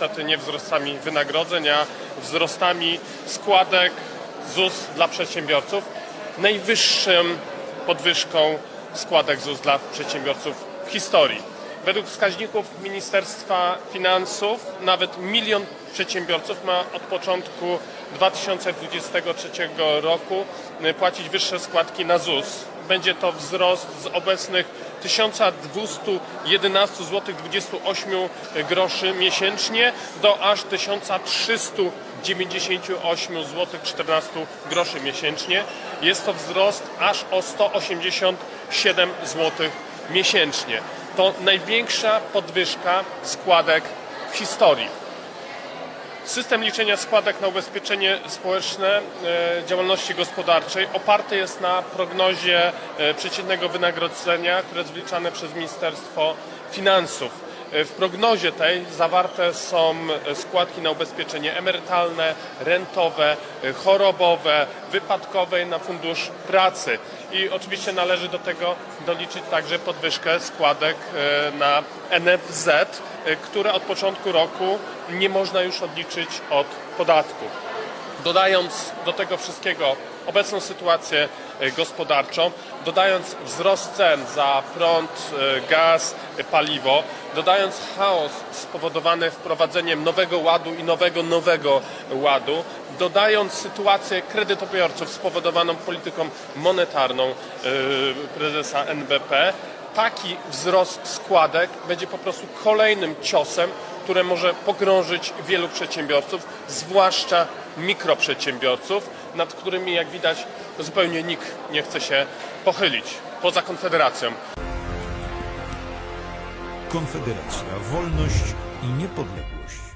niestety nie wzrostami wynagrodzeń, a wzrostami składek ZUS dla przedsiębiorców. Najwyższą podwyżką składek ZUS dla przedsiębiorców w historii. Według wskaźników Ministerstwa Finansów nawet milion przedsiębiorców ma od początku 2023 roku y, płacić wyższe składki na ZUS. Będzie to wzrost z obecnych 1211 zł 28 groszy miesięcznie do aż 1398 zł 14 groszy miesięcznie. Jest to wzrost aż o 187 zł miesięcznie. To największa podwyżka składek w historii. System liczenia składek na ubezpieczenie społeczne e, działalności gospodarczej oparty jest na prognozie e, przeciętnego wynagrodzenia, które jest wyliczane przez Ministerstwo Finansów. E, W prognozie tej zawarte są e, składki na ubezpieczenie emerytalne, rentowe, e, chorobowe, wypadkowe na fundusz pracy. I oczywiście należy do tego doliczyć także podwyżkę składek na NFZ, które od początku roku nie można już odliczyć od podatku. Dodając do tego wszystkiego obecną sytuację e, gospodarczą, dodając wzrost cen za prąd, e, gaz, e, paliwo, dodając chaos spowodowany wprowadzeniem nowego ładu i nowego nowego ładu, dodając sytuację kredytobiorców spowodowaną polityką monetarną prezesa NBP, taki wzrost składek będzie po prostu kolejnym ciosem, które może pogrążyć wielu przedsiębiorców, zwłaszcza mikroprzedsiębiorców, nad którymi, jak widać, zupełnie nikt nie chce się pochylić, poza Konfederacją. Konfederacja, wolność i niepodległość.